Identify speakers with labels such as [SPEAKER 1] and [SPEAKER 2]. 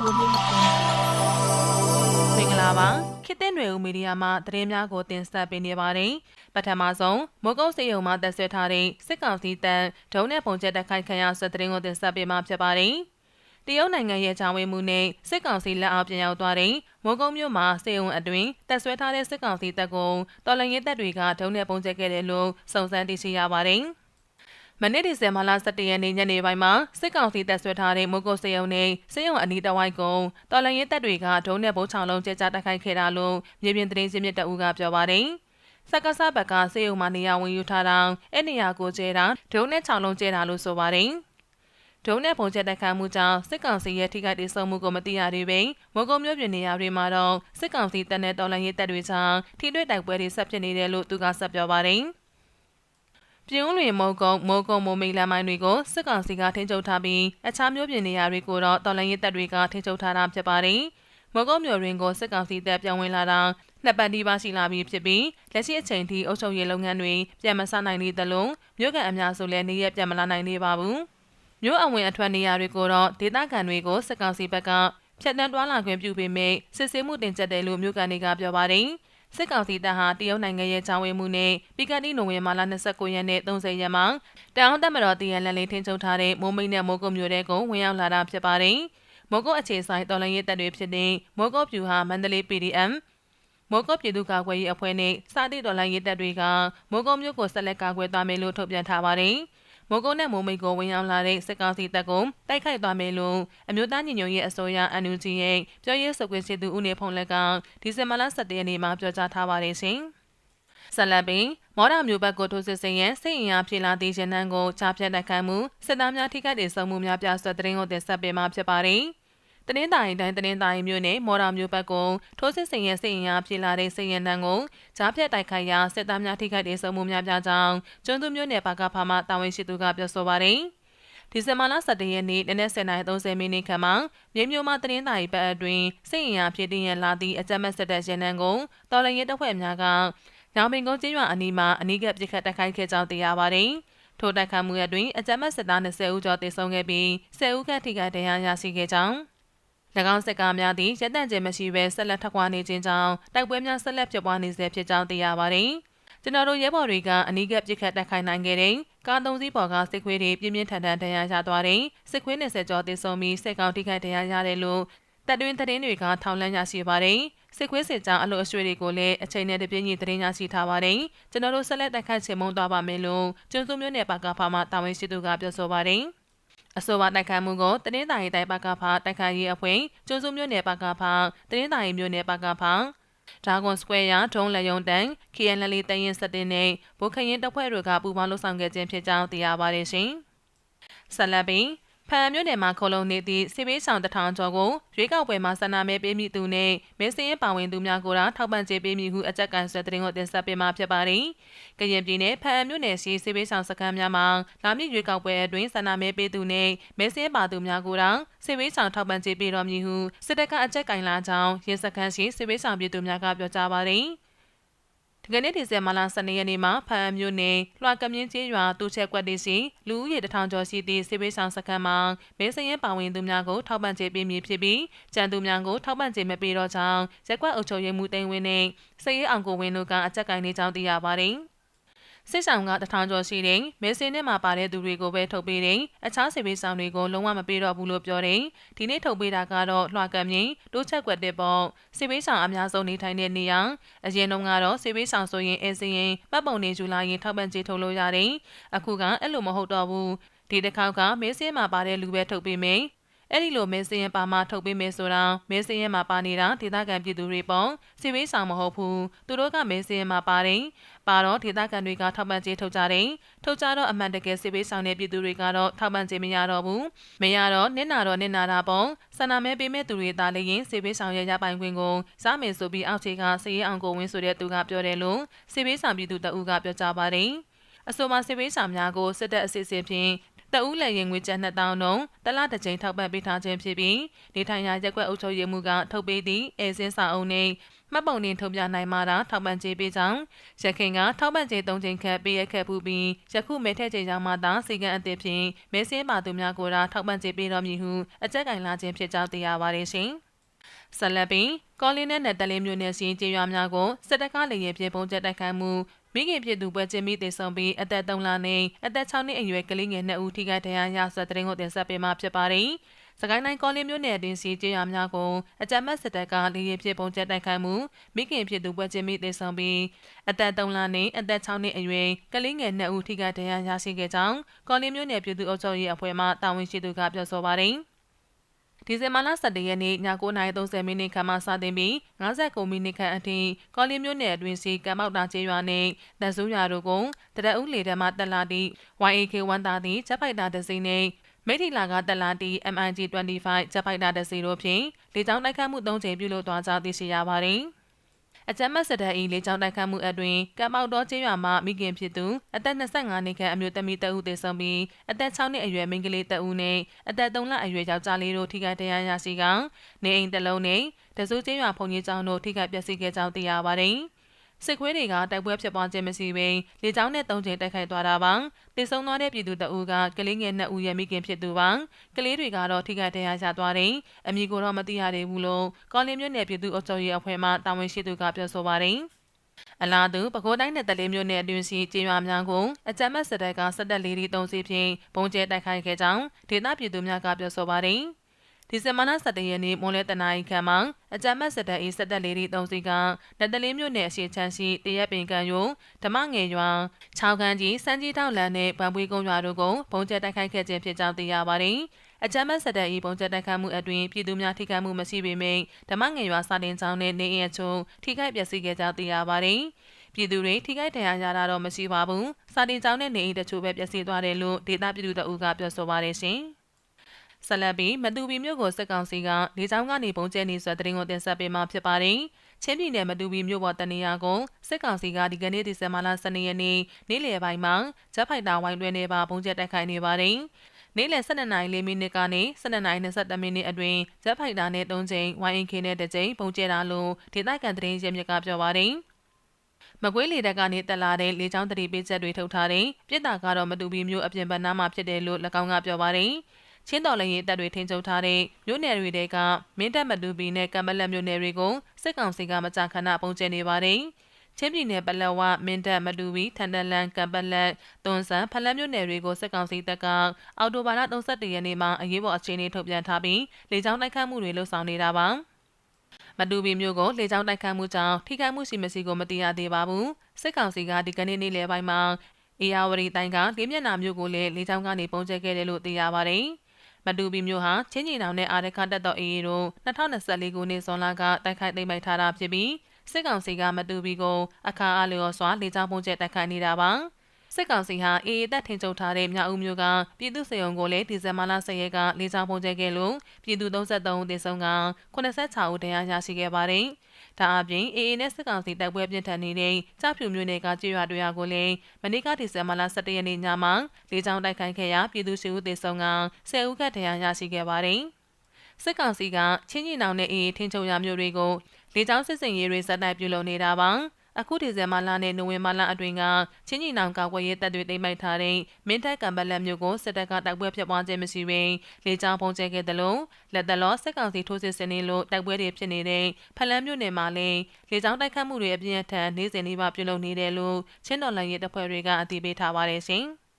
[SPEAKER 1] မင်္ဂလာပါခေတ်သစ်ຫນွေဦးမီဒီယာမှသတင်းများကိုတင်ဆက်ပေးနေပါတယ်ပထမဆုံးမိုးကုတ်စေယုံမှတက်ဆွဲထားတဲ့စစ်ကောင်စီတပ်ဒုံနဲ့ပုံချက်တက်ခိုက်ခံရဆွသတင်းကိုတင်ဆက်ပေးမှာဖြစ်ပါတယ်တရုတ်နိုင်ငံရဲ့ချောင်းဝေမှုနဲ့စစ်ကောင်စီလက်အောက်ပြန်ရောက်သွားတဲ့မိုးကုတ်မြို့မှာစေယုံအတွင်းတက်ဆွဲထားတဲ့စစ်ကောင်စီတပ်ကိုတော်လှန်ရေးတပ်တွေကဒုံနဲ့ပုံချက်ခဲ့တယ်လို့စုံစမ်းသိရှိရပါတယ်။ မနေ့ဒီဇင်ဘာလ17ရက်နေ့ညနေပိုင်းမှာစစ်ကောင်စီတပ်ဆွဲထားတဲ့မိုးကုတ်စေယုံနဲ့စေယုံအနီးတစ်ဝိုက်ကုန်းတော်လန်ရဲတပ်တွေကဒုံးနဲ့ဘုံချောင်းလုံးကျဲချတိုက်ခိုက်ခဲ့တာလို့မြေပြင်သတင်းစင်းမြစ်တအူးကပြောပါတယ်။စက္ကစဘက်ကစေယုံမှာနေရာဝင်ယူထားတာအဲ့နေရာကိုကျဲတာဒုံးနဲ့ချောင်းလုံးကျဲတာလို့ဆိုပါတယ်။ဒုံနဲ့ပုံချက်တက်ခတ်မှုကြောင့်စစ်ကောင်စီရဲ့ထိခိုက်ဒေဆုံးမှုကိုမသိရသေးပေမုံကုံမျိုးပြည်နေရာတွေမှာတော့စစ်ကောင်စီတပ်နဲ့တော်လှန်ရေးတပ်တွေကြောင့်ထိတွေ့တိုက်ပွဲတွေဆက်ဖြစ်နေတယ်လို့သူကဆက်ပြောပါတယ်။ ပြင်းလွင်မုံကုံမိုးကုံမိုးမိတ်လမ်းမိုင်းတွေကိုစစ်ကောင်စီကထိန်းချုပ်ထားပြီးအခြားမျိုးပြင်နေရာတွေကိုတော့တော်လှန်ရေးတပ်တွေကထိန်းချုပ်ထားတာဖြစ်ပါတယ်။မုံကုံမြို့ရင်းကိုစစ်ကောင်စီတပ်ပြောင်းဝင်လာတာနှစ်ပတ်ဒီပါရှိလာပြီးဖြစ်ပြီးလက်ရှိအချိန်ထိအုပ်ချုပ်ရေးလုပ်ငန်းတွေပြန်မဆနိုင်သေးသလိုမြို့ကန်အများစုလည်းနေရပြန်မလာနိုင်သေးပါဘူး။မြို့အဝင်အထွက်နေရာတွေကိုတော့ဒေသခံတွေကိုစစ်ကောင်စီဘက်ကဖြတ်တန်းတွားလာခွင့်ပြုပေမဲ့စစ်ဆေးမှုတင်ကျက်တယ်လို့မြို့ကန်တွေကပြောပါတယ်။ စစ်ကောင်စီတပ်ဟာတရုတ်နိုင်ငံရဲ့ချောင်းဝေမှုနဲ့ပြီးကနေ့နိုဝင်ဘာလ29ရက်နေ့30ရက်မှာတောင်တပ်မတော်တရန်လန်လေးထင်းချုပ်ထားတဲ့မိုးမိတ်နဲ့မိုးကုတ်မြို့တဲကိုဝင်ရောက်လာတာဖြစ်ပါတယ်။မိုးကုတ်အခြေဆိုင်တော်လန်ရေးတပ်တွေဖြစ်တဲ့မိုးကုတ်ပြူဟာမန္တလေး PDM မိုးကုတ်ပြည်သူ့ကာကွယ်ရေးအဖွဲ့နဲ့စာတိတော်လိုင်းရေးတပ်တွေကမိုးကုတ်မြို့ကိုဆက်လက်ကာကွယ်သွားမယ်လို့ထုတ်ပြန်ထားပါတယ်။ မိုးကုန်းနဲ့မိုးမိတ်ကိုဝင်ရောက်လာတဲ့စစ်ကောင်စီတပ်ကိုတိုက်ခိုက်သွားမယ်လို့အမျိုးသားညီညွတ်ရေးအစိုးရ NUG ရဲ့ပြောရေးဆိုခွင့်ရှိသူဦးနေဖုံးလက်ကဒီဇင်ဘာလ17ရက်နေ့မှာပြောကြားထားပါတယ်ရှင်။ဆက်လက်ပြီးမော်ဒမျိုးဘက်ကိုထိုးစစ်ဆင်ရန်စိတ်အင်အားဖြည့်လာသည့်ရန်နန်းကိုချပြတ်တိုက်ခိုက်မှုစစ်သားများထိခိုက်ဒေဆုံးမှုများပြဆွတ်တဲ့ရင်ကိုတင်ဆက်ပေးမှာဖြစ်ပါတယ်။ တနင်္သာရီတိုင်းတနင်္သာရီမြို့နယ်မော်ရာမြို့ဘက်ကိုထိုးစစ်ဆင်ရဲစစ်ရင်အားပြည်လာတဲ့စစ်ရင်တန်းကိုကြားဖြတ်တိုက်ခိုက်ရာစစ်သားများထိခိုက်ဒေဆုံးမှုများပြကြောင်းကျွန်းသူမြို့နယ်ပါကဖာမှတာဝန်ရှိသူကပြောဆိုပါတယ်။ဒီဇင်ဘာလ17ရက်နေ့နနက်09:30မိနစ်ခန့်မှာမြေမျိုးမှတနင်္သာရီဘက်အတွင်းစစ်ရင်အားပြည်တင်ရလာသည့်အကြမ်းမဲ့စစ်တပ်ရင်နန်းကိုတော်လရင်တပ်ဖွဲ့များကညောင်ပင်ကုန်းကျေးရွာအနီးမှာအနီးကပ်ပစ်ခတ်တိုက်ခိုက်ခဲ့ကြောင်းသိရပါတယ်။ထိုတိုက်ခိုက်မှုအတွင်းအကြမ်းမဲ့စစ်သား20ဦးကျော်သေဆုံးခဲ့ပြီး10ဦးခန့်ထိခိုက်ဒဏ်ရာရရှိခဲ့ကြောင်း၎ င်းစစ်ကားများသည်ရပ်တန့်ခြင်းမရှိဘဲဆက်လက်ထပ်ခွာနေခြင်းကြောင့်တိုက်ပွဲများဆက်လက်ဖြစ်ပွားနေဆဲဖြစ်ကြောင်းသိရပါတယ်။ကျွန်တော်တို့ရဲဘော်တွေကအနီးကပ်ပစ်ခတ်တိုက်ခိုက်နိုင်ခဲ့တဲ့ကားသုံးစီးပေါ်ကစစ်ခွေးတွေပြင်းပြင်းထန်ထန်ဒဏ်ရာရသွားတဲ့စစ်ခွေး20ကျော်သေဆုံးပြီးစစ်ကောင်ထိခိုက်ဒဏ်ရာရတယ်လို့တပ်တွင်းသတင်းတွေကထောင်လန်းရရှိပါတယ်။စစ်ခွေးစစ်ကြောင်းအလို့အရွှေတွေကိုလည်းအချိန်နဲ့တပြည့်ညီသတင်းရရှိထားပါတယ်။ကျွန်တော်တို့ဆက်လက်တိုက်ခိုက်ချေမှုန်းသွားပါမယ်လို့ကျွန်းစုမျိုးနယ်ပါကဖာမှတာဝန်ရှိသူကပြောဆိုပါတယ်။ အဆိုပါတိုက်ခိုက်မှုကိုတနင်္သာရီတိုင်းပကဖတိုက်ခိုက်ရေးအဖွဲ့ကျွန်းစုမြို့နယ်ပကဖတနင်္သာရီမြို့နယ်ပကဖဒရာဂွန်စကွဲယာဒုံးလက်ယုံတန် KNL တရင်စတင်နဲ့ဘိုခရင်တပ်ဖွဲ့တွေကပူးပေါင်းလှုပ်ဆောင်ခဲ့ခြင်းဖြစ်ကြောင်းသိရပါတယ်ရှင်။ဆက်လက်ပြီး ဖန်မြို့နယ်မှာခလုံးနေသည့်စစ်ပေးဆောင်တထောင်ကျော်ကိုရွေးကောက်ပွဲမှာဆန္ဒမဲပေးမိသူနဲ့မဲစင်းရဲပါဝင်သူများကိုထောက်ပံ့ကြေးပေးမိဟုအကြက်ကန်ဆွဲတဲ့တင်ကိုတင်ဆက်ပေးမှာဖြစ်ပါတယ်။ကရင်ပြည်နယ်ဖန်မြို့နယ်ရှိစစ်ပေးဆောင်စခန်းများမှာလာမည့်ရွေးကောက်ပွဲအတွင်းဆန္ဒမဲပေးသူနဲ့မဲစင်းရဲပါသူများကိုစစ်ပေးဆောင်ထောက်ပံ့ကြေးပေးတော်မူဟုစစ်တပ်ကအကြက်ကန်လာကြောင်းရဲစခန်းရှိစစ်ပေးဆောင်ပြည်သူများကပြောကြားပါတယ်။ဒီ ကနေ့ဒီဇင်ဘာလ12ရက်နေ့မှာဖန်အမျိုးနယ်လွှာကမြင်းကျေးရွာတူချက်ကွက်တီစီလူဦးရေတထောင်ကျော်ရှိသည့်စေဘေးဆောင်စခန်းမှာမဲစရင်ပါဝင်သူများကိုထောက်ပံ့ကြေးပေးမည်ဖြစ်ပြီးကြံသူများကိုထောက်ပံ့ကြေးမပေးတော့ကြောင်းရက်ကွက်အုပ်ချုပ်ရေးမှူးတိန်ဝင်းနဲ့စရေးအောင်ကိုဝင်းတို့ကအကြက်ကိုင်းနေကြောင်းသိရပါတယ်။ စစ်ဆောင်ကတထောင်ကျော်ရှိတဲ့မဲစင်းနဲ့မှာပါတဲ့သူတွေကိုပဲထုတ်ပေးတယ်အခြားစစ်ပေးဆောင်တွေကိုလုံးဝမပေးတော့ဘူးလို့ပြောတယ်ဒီနေ့ထုတ်ပေးတာကတော့လွှာကမြင့်တိုးချက်ကွက်တစ်ပေါ့စစ်ပေးဆောင်အများဆုံးနေထိုင်တဲ့နေရာအရင်တုန်းကတော့စစ်ပေးဆောင်ဆိုရင်အစရင်ပတ်ပုံနေယူလာရင်ထောက်ပံ့ကြေးထုတ်လို့ရတယ်အခုကအဲ့လိုမဟုတ်တော့ဘူးဒီတစ်ခေါက်ကမဲစင်းမှာပါတဲ့လူပဲထုတ်ပေးမယ် အဲ့ဒီလိုမဲစင်းရင်ပါမထုတ်ပေးမယ်ဆိုတာမဲစင်းရင်မှာပါနေတာဒေသခံပြည်သူတွေပေါ့စီဝေးဆောင်မဟုတ်ဘူးသူတို့ကမဲစင်းရင်မှာပါတယ်ပါတော့ဒေသခံတွေကထောက်ပံ့ကြေးထုတ်ကြတယ်ထုတ်ကြတော့အမှန်တကယ်စီဝေးဆောင်တဲ့ပြည်သူတွေကတော့ထောက်ပံ့ကြေးမရတော့ဘူးမရတော့နစ်နာတော့နစ်နာတာပေါ့ဆန္ဒမဲပေးမဲ့သူတွေသားလည်းရင်စီဝေးဆောင်ရရပိုင်ခွင့်ကိုစားမယ်ဆိုပြီးအောက်ခြေကစီရေးအောင်ကိုဝင်းဆိုတဲ့သူကပြောတယ်လို့စီဝေးဆောင်ပြည်သူတအူးကပြောကြပါတယ်အဆိုပါစစ်ပေးဆောင်များကိုစစ်တပ်အစီအစဉ်ဖြင့် တအူးလည်းရင်ငွေကျပ်2000နှုန်းတလားတစ်ကြိမ်ထောက်ပံ့ပေးထားခြင်းဖြစ်ပြီးနေထိုင်ရာရက်ကွက်အုပ်ချုပ်ရေးမှုကထုတ်ပေးသည့်အဲစင်းစာအုပ်နှင့်မှတ်ပုံတင်ထုတ်ပြနိုင်မှာတာထောက်ပံ့ကြေးပေးကြောင်းရခင်ကထောက်ပံ့ကြေး၃ချိန်ခန့်ပေးရခဲ့ပူပြီးယခုမဲထက်ချိန်ကြောင့်မှသာစီကံအသစ်ဖြင့်မဲစင်းပါသူများကိုသာထောက်ပံ့ကြေးပေးတော်မူဟုအကြက်ကင်လာခြင်းဖြစ်ကြောင်းသိရပါတယ်ရှင်။ဆက်လက်ပြီးကော်လင်းနဲ့နယ်တလင်းမျိုးနယ်စီကျေးရွာများကိုစစ်တပ်ကလေရင်ပြေပုံကျက်တိုက်ခိုက်မှု မိခင်ဖြစ်သူပွဲချင်းမိသေဆုံးပြီးအသက်3လနဲ့အသက်6နှစ်အရွယ်ကလေးငယ်2ဦးထိခိုက်ဒဏ်ရာရဆွတဲ့တဲ့ကိုတင်ဆက်ပေးမှာဖြစ်ပါတယ်။စကိုင်းတိုင်းကောလင်းမြို့နယ်တွင်စီကျေးရွာများကိုအကြမ်းမဲ့စစ်တပ်ကလေရင်ဖြစ်ပုံကျက်တိုက်ခိုက်မှုမိခင်ဖြစ်သူပွဲချင်းမိသေဆုံးပြီးအသက်3လနဲ့အသက်6နှစ်အရွယ်ကလေးငယ်2ဦးထိခိုက်ဒဏ်ရာရရှိခဲ့ကြောင်းကောလင်းမြို့နယ်ပြည်သူ့အုပ်ချုပ်ရေးအဖွဲ့မှတာဝန်ရှိသူကပြောဆိုပါတယ်။ ဒီဇင်ဘာလ17ရက်နေ့ည9:30မိနစ်ခန့်မှစတင်ပြီး59မိနစ်ခန့်အထိကော်လီမြို့နယ်အတွင်းစီကံမောက်တာကျေးရွာနှင့်တန်ဆူးရွာတို့ကိုတရအုပ်လေတန်းမှတက်လာသည့် YAK1 သားသည့်ဂျက်ဖိုက်တာတစ်စီးနှင့်မိထီလာကတက်လာသည့် MIG25 ဂျက်ဖိုက်တာတစ်စီးတို့ဖြင့်လေကြောင်းတိုက်ခိုက်မှု၃ချိန်ပြုလုပ်သွားကြောင်းသိရှိရပါသည်။ အကြမ်းမဲ့စစ်တပ်၏လေကြောင်းတိုက်ခတ်မှုအတွင်းကံပေါတော်ကျေးရွာမှမိခင်ဖြစ်သူအသက်25နှစ်ခန့်အမျိုးသမီးတအုပ်သေဆုံးပြီးအသက်6နှစ်အရွယ်မိန်းကလေးတအုပ်နှင့်အသက်3လအရွယ်ယောက်ျားလေးတို့ထိခိုက်ဒဏ်ရာရရှိကနေအိမ်တစ်လုံးနှင့်တစိုးကျေးရွာဖုန်ကြီးကျောင်းတို့ထိခိုက်ပျက်စီးခဲ့ကြောင်းသိရပါသည်။ စစ်ခွေးတွေကတိုက်ပွဲဖြစ်ပွားခြင်းမရှိဘဲလေကြောင်းနဲ့သုံးချိန်တိုက်ခိုက်သွားတာပါတေဆုံးသွားတဲ့ပြည်သူတအူးကကလေးငယ်နှစ်ဦးရဲ့မိခင်ဖြစ်သူပါကလေးတွေကတော့ထိခိုက်ဒဏ်ရာရသွားတယ်အမည်ကိုတော့မသိရသေးဘူးလို့ကော်လင်းမြို့နယ်ပြည်သူ့အုပ်ချုပ်ရေးအဖွဲ့မှတာဝန်ရှိသူကပြောဆိုပါတယ်အလားတူပဲခူးတိုင်းနယ်တလေးမြို့နယ်အတွင်းစီကျေးရွာများကိုအကြမ်းမဲ့စစ်တပ်ကစစ်တပ်လေးတွေတုံးစီဖြင့်ပုံကျဲတိုက်ခိုက်ခဲ့ကြောင်းဒေသပြည်သူများကပြောဆိုပါတယ်။ ဒီဇင်ဘာလ17ရက်နေ့မွန်လဲတနာရီခန့်မှာအကြမ်းမဲ့စစ်တပ်၏စစ်တပ်လေးတွေသုံးစီကလက်တလင်းမြို့နယ်အရှိချမ်းရှိတရက်ပင်ကန်ယုံဓမ္မငယ်ရွာ6ခန်းကြီးစန်းကြီးတောက်လန်နဲ့ဗန်ပွေးကုန်းရွာတို့ကိုပုံကျဲတိုက်ခိုက်ခဲ့ခြင်းဖြစ်ကြောင်းသိရပါတယ်။အကြမ်းမဲ့စစ်တပ်၏ပုံကျဲတိုက်ခိုက်မှုအတွင်းပြည်သူများထိခိုက်မှုမရှိပေမယ့်ဓမ္မငယ်ရွာစာတင်ကျောင်းနဲ့နေအိမ်အချို့ထိခိုက်ပျက်စီးခဲ့ကြောင်းသိရပါတယ်။ပြည်သူတွေထိခိုက်ဒဏ်ရာရတာတော့မရှိပါဘူး။စာတင်ကျောင်းနဲ့နေအိမ်တချို့ပဲပျက်စီးသွားတယ်လို့ဒေသပြည်သူတအုပ်ကပြောဆိုပါတယ်ရှင်။ ဆက်လက်ပြီးမတူပီမြို့ကိုစစ်ကောင်စီကလေကြောင်းကနေပုံကျဲနေဆိုတဲ့တင်ကိုတင်ဆက်ပေးမှာဖြစ်ပါတယ်။ချင်းပြည်နယ်မတူပီမြို့ပေါ်တနေရာကိုစစ်ကောင်စီကဒီကနေ့ဒီဇင်ဘာလ12ရက်နေ့နေ့လယ်ပိုင်းမှာဂျက်ဖိုက်တာဝိုင်းတွဲနေပါပုံကျဲတိုက်ခိုက်နေပါတယ်။နေ့လယ်12နာရီ4မိနစ်ကနေ12နာရီ22မိနစ်အတွင်းဂျက်ဖိုက်တာနဲ့3ကြိမ် YNK နဲ့တစ်ကြိမ်ပုံကျဲတာလို့ဒေသခံသတင်းရင်းမြစ်ကပြောပါတယ်။မကွေးလေတပ်ကနေတက်လာတဲ့လေကြောင်းတတိပေးချက်တွေထုတ်ထားတဲ့ပြည်တာကတော့မတူပီမျိုးအပြင်ဘက်နားမှာဖြစ်တယ်လို့၎င်းကပြောပါတယ်။ ချင်းတော်လည်းရေးတပ်တွေထိန်းချုပ်ထားတဲ့မြို့နယ်တွေကမင်းတပ်မတူပီနဲ့ကံပလက်မြို့နယ်တွေကိုစစ်ကောင်စီကမကြာခဏပုံကျဲနေပါတယ်။ချင်းပြည်နယ်ပလက်ဝမင်းတပ်မတူပီထန်တလန်ကံပလက်သွန်ဆန်ဖလက်မြို့နယ်တွေကိုစစ်ကောင်စီတပ်ကအော်တိုဘာလ31ရက်နေ့မှာအရေးပေါ်အခြေအနေထုတ်ပြန်ထားပြီးလေကြောင်းတိုက်ခတ်မှုတွေလှုပ်ဆောင်နေတာပါ။မတူပီမျိုးကိုလေကြောင်းတိုက်ခတ်မှုကြောင့်ထိခိုက်မှုရှိမရှိကိုမသိရသေးပါဘူး။စစ်ကောင်စီကဒီကနေ့နေ့လယ်ပိုင်းမှာအေယာဝတီတိုင်းကလေးမျက်နှာမျိုးကိုလည်းလေကြောင်းကနေပုံကျဲခဲ့တယ်လို့သိရပါတယ်။ မတူပီမျိုးဟာချင်းချီနောင်နဲ့အာရခတက်တော်အေးတို့2024ခုနှစ်ဇွန်လကတိုက်ခိုက်သိမ်းပိုက်ထားတာဖြစ်ပြီးစစ်ကောင်စီကမတူပီကိုအခါအားလျော်စွာလေကြောင်းပုံကျဲတိုက်ခိုက်နေတာပါ စစ်ကောင်စီဟာအေအေတပ်ထင်ချုပ်ထားတဲ့မြောက်ဦးမြို့ကပြည်သူ့စေယုံကိုလည်းဒီဇင်ဘာလ10ရက်ကလေကြောင်းပုံကျဲခဲ့လို့ပြည်သူ33ဦးသေဆုံးက86ဦးတရားရရှိခဲ့ပါတယ်။ဒါအပြင်အေအေနဲ့စစ်ကောင်စီတိုက်ပွဲပြင်းထန်နေတဲ့ကြောက်ဖြူမြို့နယ်ကကြေးရွာတွေကကိုလည်းမနေ့ကဒီဇင်ဘာလ17ရက်နေ့ညမှာလေကြောင်းတိုက်ခိုက်ခဲ့ရာပြည်သူရှိဦးသေဆုံးက10ဦးခန့်တရားရရှိခဲ့ပါတယ်။စစ်ကောင်စီကချင်းကြီးနောင်နဲ့အေအေထင်းချုပ်ရမျိုးတွေကိုလေကြောင်းစစ်စင်ရေးတွေဇက်တိုက်ပြုလုပ်နေတာပါ။ အခုဒီဇင်ဘာလနဲ့နိုဝင်ဘာလအတွင်းကချင်းညီနောင်ကာကွယ်ရေးတပ်တွေတိမ့်မိုက်ထားတဲ့မင်းတပ်ကံပလက်မျိုးကိုစစ်တပ်ကတိုက်ပွဲဖြစ်ပွားခြင်းမရှိဘဲလေကြောင်းပုံကျဲခဲ့တယ်လို့လက်တလောစစ်ကောင်စီထိုးစစ်ဆင်နေလို့တိုက်ပွဲတွေဖြစ်နေတဲ့ဖလန်းမြို့နယ်မှာလည်းလေကြောင်းတိုက်ခတ်မှုတွေအပြင်းအထန်နေ့စဉ်နေ့ပါပြုလုပ်နေတယ်လို့ချင်းတော်လှန်ရေးတပ်ဖွဲ့တွေကအတည်ပြုထားပါတယ်ရှင်။